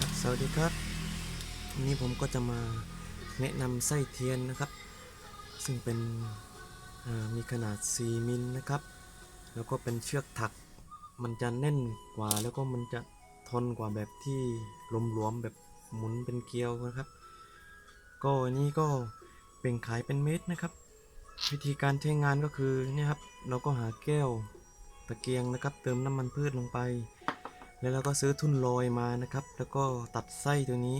ครับสวัสดีครับวันนี้ผมก็จะมาแนะนำไส้เทียนนะครับ ซึ่งเป็นมีขนาด 4 มิลนะครับ แล้วก็เป็นเชือกถัก มันจะแน่นกว่าแล้วก็มันจะทนกว่าแบบที่หลวมๆแบบหมุนเป็นเกลียวนะครับ ก็อันนี้ก็เป็นขายเป็นเม็ดนะครับ วิธีการใช้งานก็คือเนี่ยครับเราก็หาแก้วตะเกียงนะครับ เติมน้ำมันพืชลงไป แล้วเราก็ซื้อทุ่นลอยมานะครับ แล้วก็ตัดไส้ตัวนี้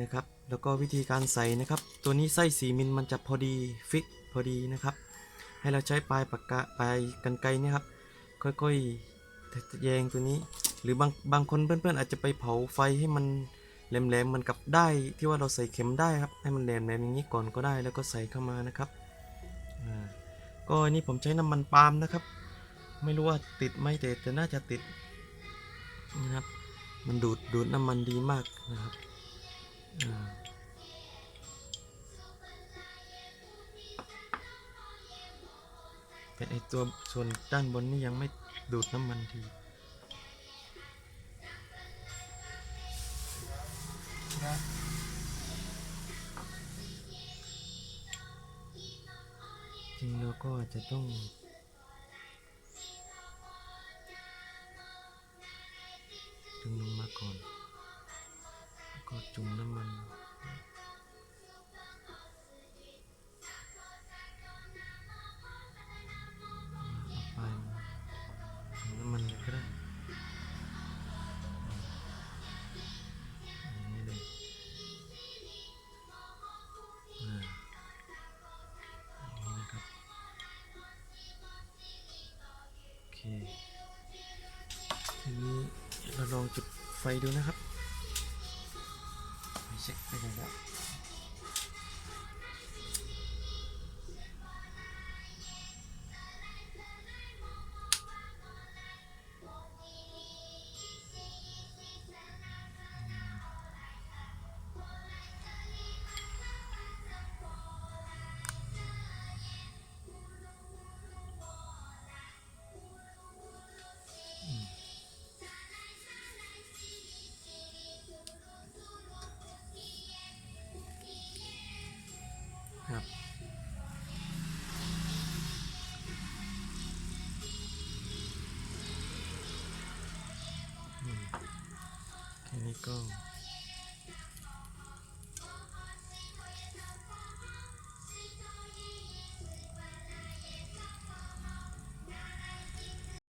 นะครับ แล้วก็วิธีการใส่นะครับ ตัวนี้ไส้สีมิลมันจะพอดีฟิกพอดีนะครับ ให้เราใช้ปลายปากกาปลายกันไกรเนี่ยครับ ค่อยๆแยงตัวนี้ หรือบางบางคนเพื่อนๆ อาจจะไปเผาไฟให้มันแหลมๆมันกับได้ที่ว่าเราใส่เข็มได้ครับให้มันแหลมๆอย่างนี้ก่อนก็ได้แล้วก็ใส่เข้ามานะครับก็อันนี้ผมใช้น้ำมันปาล์มนะครับ ไม่รู้ว่าติดไหมแต่แต่น่าจะติด นะครับ มันดูดดูดน้ำมันดีมากนะครับแต่ไอตัวส่วนด้านบนนี่ยังไม่ดูดน้ำมันทีจริงเราก็จะต้อง ก่อนแล้วก็จุ่มน้ำมันอาไปจุ่มน้ำมันเลยก็ได้อย่างนี้เลยอ่านี้นะครับโอเคทีนี้เราลองจุด ไฟดูนะครับ ไปเช็คไปไหนแล้ว ครับอืมแค่นี้ก็